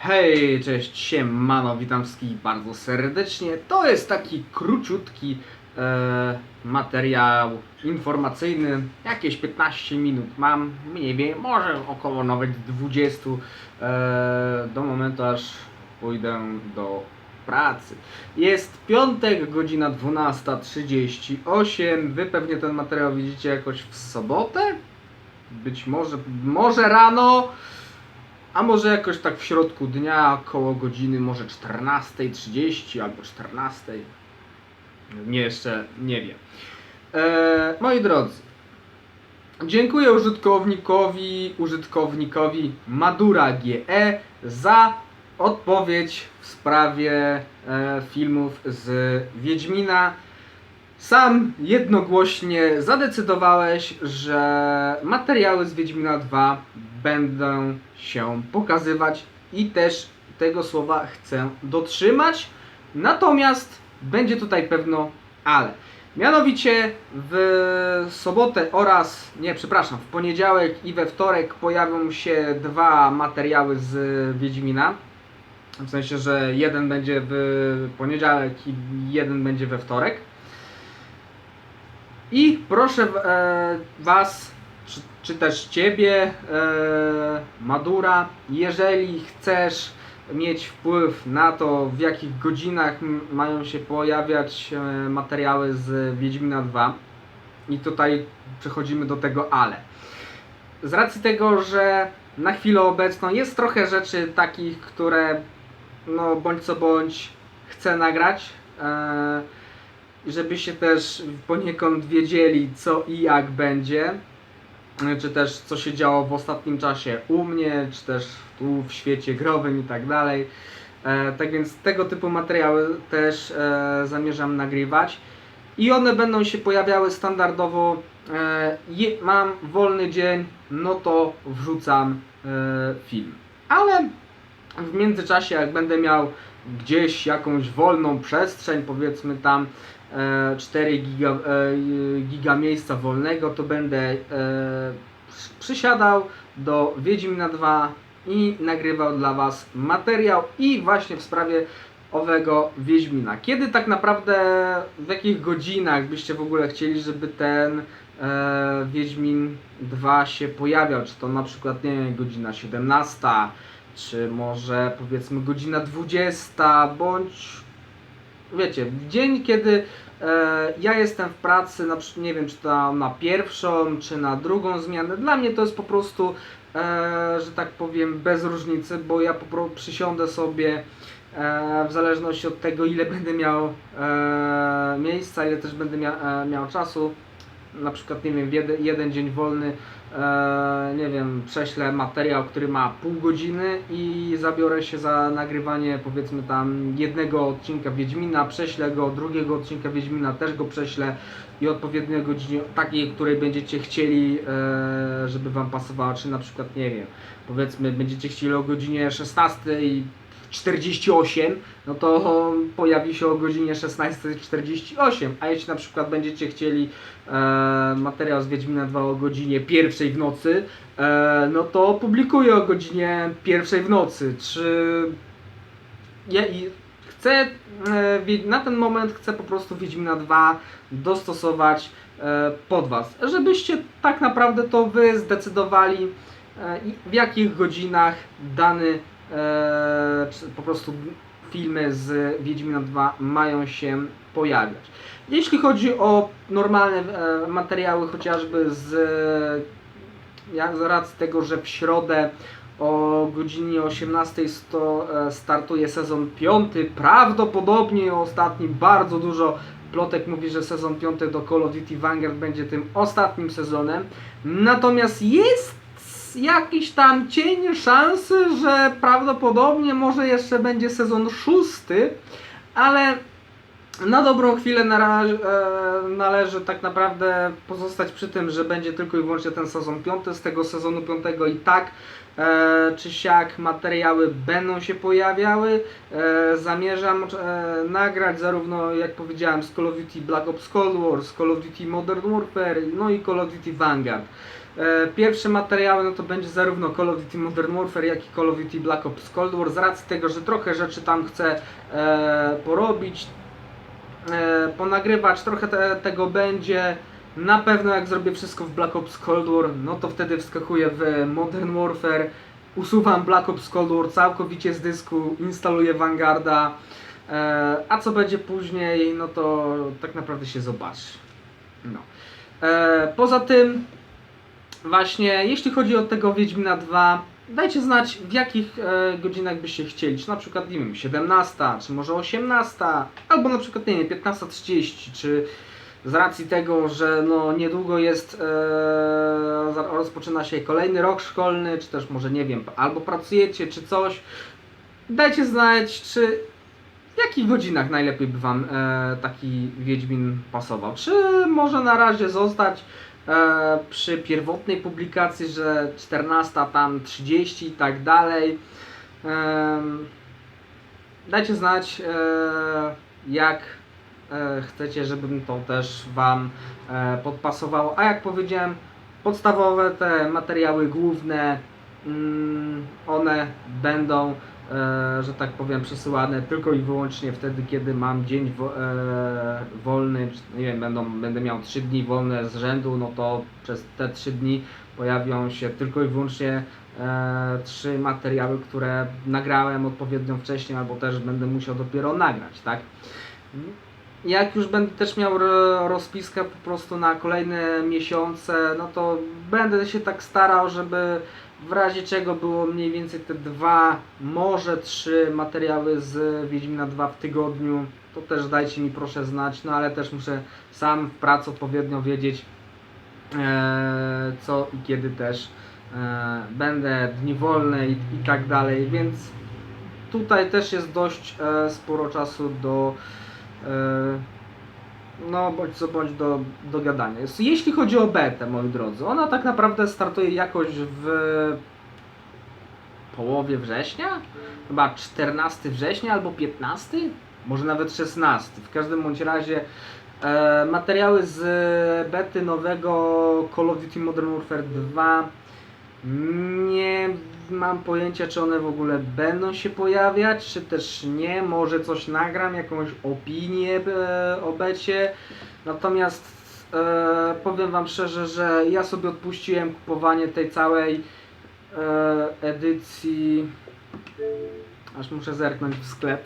Hej, cześć, siemano, witam wszystkich bardzo serdecznie. To jest taki króciutki e, materiał informacyjny, jakieś 15 minut mam, mniej więcej, może około nawet 20 e, do momentu aż pójdę do pracy. Jest piątek, godzina 12.38. Wy pewnie ten materiał widzicie jakoś w sobotę? Być może, może rano. A może jakoś tak w środku dnia, koło godziny może 14.30 albo 14.00. Nie, jeszcze nie wiem. E, moi drodzy, dziękuję użytkownikowi, użytkownikowi Madura GE za odpowiedź w sprawie e, filmów z Wiedźmina. Sam jednogłośnie zadecydowałeś, że materiały z Wiedźmina 2 będą się pokazywać i też tego słowa chcę dotrzymać. Natomiast będzie tutaj pewno ale. Mianowicie w sobotę oraz, nie przepraszam, w poniedziałek i we wtorek pojawią się dwa materiały z Wiedźmina. W sensie, że jeden będzie w poniedziałek i jeden będzie we wtorek. I proszę e, Was, czy, czy też Ciebie, e, Madura, jeżeli chcesz mieć wpływ na to, w jakich godzinach mają się pojawiać e, materiały z Wiedźmina 2, i tutaj przechodzimy do tego ale. Z racji tego, że na chwilę obecną jest trochę rzeczy takich, które no bądź co bądź chcę nagrać. I żebyście też poniekąd wiedzieli co i jak będzie, e, czy też co się działo w ostatnim czasie u mnie, czy też tu w świecie growym i tak dalej. E, tak więc tego typu materiały też e, zamierzam nagrywać i one będą się pojawiały standardowo. Mam wolny dzień, no to wrzucam film. Ale w międzyczasie, jak będę miał gdzieś jakąś wolną przestrzeń, powiedzmy tam 4 giga, e, giga miejsca wolnego, to będę e, przy- przysiadał do Wiedźmina 2 i nagrywał dla Was materiał i właśnie w sprawie owego Wiedźmina. Kiedy tak naprawdę, w jakich godzinach byście w ogóle chcieli, żeby ten e, Wiedźmin 2 się pojawiał? Czy to na przykład, nie godzina 17, czy może powiedzmy godzina 20, bądź wiecie, w dzień, kiedy e, ja jestem w pracy, na, nie wiem, czy to na pierwszą, czy na drugą zmianę, dla mnie to jest po prostu, e, że tak powiem, bez różnicy, bo ja po prostu przysiądę sobie e, w zależności od tego, ile będę miał e, miejsca, ile też będę mia, e, miał czasu, na przykład, nie wiem, jeden, jeden dzień wolny, e, nie wiem, prześlę materiał, który ma pół godziny i zabiorę się za nagrywanie powiedzmy tam jednego odcinka Wiedźmina, prześlę go, drugiego odcinka Wiedźmina też go prześlę i odpowiedniej godzinie, takiej, której będziecie chcieli, e, żeby Wam pasowała, czy na przykład, nie wiem, powiedzmy będziecie chcieli o godzinie 16 i 48, no to pojawi się o godzinie 16.48, a jeśli na przykład będziecie chcieli e, materiał z Wiedźmina 2 o godzinie pierwszej w nocy, e, no to publikuję o godzinie pierwszej w nocy. Czy ja i chcę e, na ten moment chcę po prostu Wiedźmina 2 dostosować e, pod Was, żebyście tak naprawdę to Wy zdecydowali e, w jakich godzinach dany po prostu filmy z Wiedźmina 2 mają się pojawiać. Jeśli chodzi o normalne e, materiały, chociażby z, z racji tego, że w środę o godzinie 18 sto, e, startuje sezon 5, prawdopodobnie ostatni, bardzo dużo plotek mówi, że sezon 5 do Call of Duty Vanguard będzie tym ostatnim sezonem. Natomiast jest jakiś tam cień szansy, że prawdopodobnie może jeszcze będzie sezon 6, ale na dobrą chwilę e, należy tak naprawdę pozostać przy tym, że będzie tylko i wyłącznie ten sezon 5. Z tego sezonu 5 i tak e, czy siak materiały będą się pojawiały. E, zamierzam e, nagrać zarówno, jak powiedziałem, z Call of Duty Black Ops Cold War, z Call of Duty Modern Warfare, no i Call of Duty Vanguard. E, Pierwsze materiały no to będzie zarówno Call of Duty Modern Warfare, jak i Call of Duty Black Ops Cold War. Z racji tego, że trochę rzeczy tam chcę e, porobić, e, ponagrywać, trochę te, tego będzie. Na pewno jak zrobię wszystko w Black Ops Cold War, no to wtedy wskakuję w Modern Warfare, usuwam Black Ops Cold War całkowicie z dysku, instaluję Vanguarda, a co będzie później, no to tak naprawdę się zobaczy. No. Poza tym, właśnie jeśli chodzi o tego Wiedźmina 2, dajcie znać w jakich e, godzinach byście chcieli, czy na przykład, nie wiem, 17, czy może 18, albo na przykład, nie wiem, 15.30, czy z racji tego, że no niedługo jest, e, rozpoczyna się kolejny rok szkolny, czy też może, nie wiem, albo pracujecie, czy coś, dajcie znać, czy w jakich godzinach najlepiej by Wam e, taki Wiedźmin pasował. Czy może na razie zostać przy pierwotnej publikacji, że 14 tam 30 i tak dalej. Dajcie znać e, jak e, chcecie, żebym to też Wam e, podpasowało. A jak powiedziałem, podstawowe te materiały główne, mm, one będą, e, że tak powiem, przesyłane tylko i wyłącznie wtedy, kiedy mam dzień e, wolny, nie wiem, będą, będę miał 3 dni wolne z rzędu, no to przez te 3 dni pojawią się tylko i wyłącznie e, trzy materiały, które nagrałem odpowiednio wcześniej, albo też będę musiał dopiero nagrać, tak? Jak już będę też miał ro- rozpiskę po prostu na kolejne miesiące, no to będę się tak starał, żeby w razie czego było mniej więcej te dwa, może trzy materiały z Wiedźmina 2 w tygodniu. To też dajcie mi proszę znać, no ale też muszę sam w pracy odpowiednio wiedzieć e, co i kiedy też e, będę, dni wolne i, i tak dalej, więc tutaj też jest dość e, sporo czasu do e, no bądź co bądź do, do gadania. Jeśli chodzi o betę, moi drodzy, ona tak naprawdę startuje jakoś w połowie września? Chyba 14 września albo 15? Może nawet 16. W każdym bądź razie e, materiały z bety nowego Call of Duty Modern Warfare 2 nie mam pojęcia, czy one w ogóle będą się pojawiać, czy też nie. Może coś nagram, jakąś opinię e, o becie. Natomiast e, powiem Wam szczerze, że ja sobie odpuściłem kupowanie tej całej e, edycji. Aż muszę zerknąć w sklep.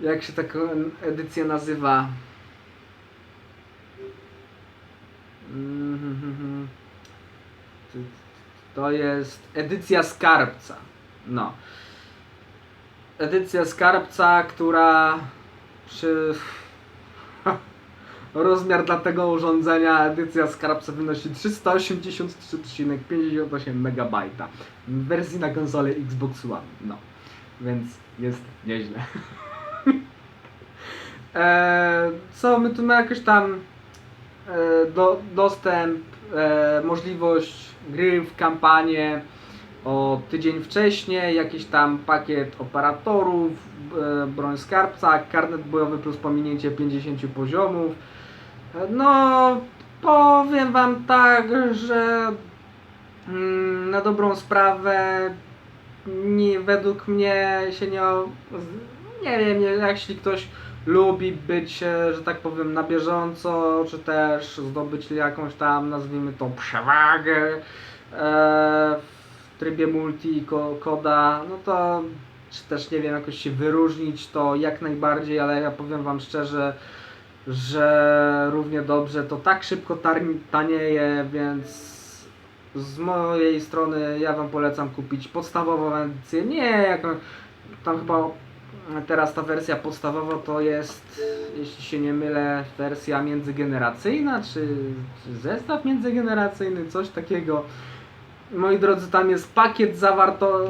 Jak się taka edycja nazywa? To jest edycja skarbca. No. Edycja skarbca, która przy rozmiar dla tego urządzenia edycja skarbca wynosi 383,58 MB w wersji na konsolę Xbox One. No. Więc jest nieźle. Eee, co my tu mamy jakoś tam e, do, dostęp, e, możliwość gry w kampanię o tydzień wcześniej, jakiś tam pakiet operatorów, e, broń skarbca, karnet bojowy plus pominięcie 50 poziomów. E, No, powiem wam tak, że mm, na dobrą sprawę nie, według mnie się nie, nie wiem, jeśli ktoś lubi być, że tak powiem, na bieżąco, czy też zdobyć jakąś tam, nazwijmy to, przewagę e, w trybie multi ko, koda, no to czy też nie wiem, jakoś się wyróżnić, to jak najbardziej, ale ja powiem Wam szczerze, że równie dobrze to tak szybko tanieje, więc z mojej strony ja Wam polecam kupić podstawową edycję, nie jaką, tam chyba teraz ta wersja podstawowa to jest, jeśli się nie mylę, wersja międzygeneracyjna, czy, czy zestaw międzygeneracyjny, coś takiego. Moi drodzy, tam jest pakiet zawarto,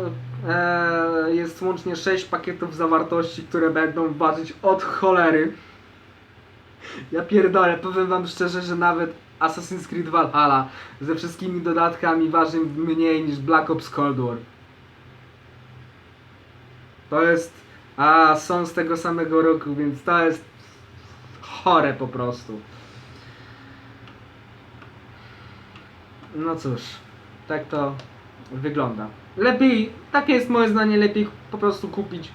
e, jest łącznie 6 pakietów zawartości, które będą ważyć od cholery. Ja pierdolę, powiem wam szczerze, że nawet Assassin's Creed Valhalla ze wszystkimi dodatkami waży mniej niż Black Ops Cold War. To jest. A są z tego samego roku, więc to jest chore po prostu. No cóż, tak to wygląda. Lepiej, takie jest moje zdanie, lepiej po prostu kupić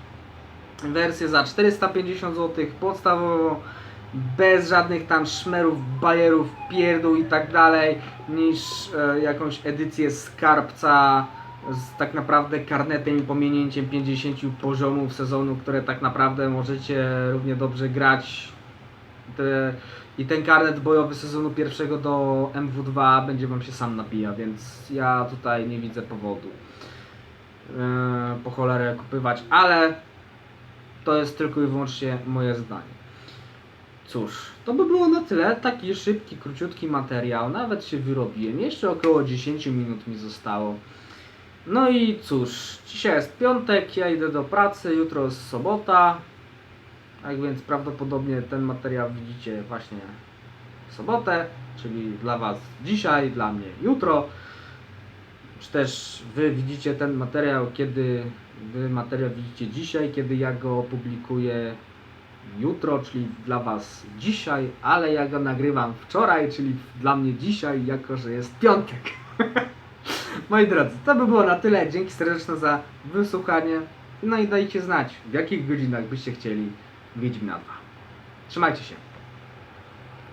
wersję za 450 zł podstawową, bez żadnych tam szmerów, bajerów, pierdół i tak dalej, niż e, jakąś edycję skarbca z tak naprawdę karnetem i pominięciem 50 poziomów sezonu, które tak naprawdę możecie równie dobrze grać. Te, I ten karnet bojowy sezonu pierwszego do MW2 będzie wam się sam nabija, więc ja tutaj nie widzę powodu e, po cholerę kupywać, ale to jest tylko i wyłącznie moje zdanie. Cóż, to by było na tyle. Taki szybki, króciutki materiał. Nawet się wyrobiłem. Jeszcze około 10 minut mi zostało. No i cóż, dzisiaj jest piątek, ja idę do pracy, jutro jest sobota. Tak więc prawdopodobnie ten materiał widzicie właśnie w sobotę, czyli dla Was dzisiaj, dla mnie jutro. Czy też Wy widzicie ten materiał, kiedy Wy materiał widzicie dzisiaj, kiedy ja go opublikuję jutro, czyli dla Was dzisiaj, ale ja go nagrywam wczoraj, czyli dla mnie dzisiaj, jako że jest piątek. Moi drodzy, to by było na tyle. Dzięki serdeczne za wysłuchanie. No i dajcie znać, w jakich godzinach byście chcieli Wiedźmina 2. Trzymajcie się.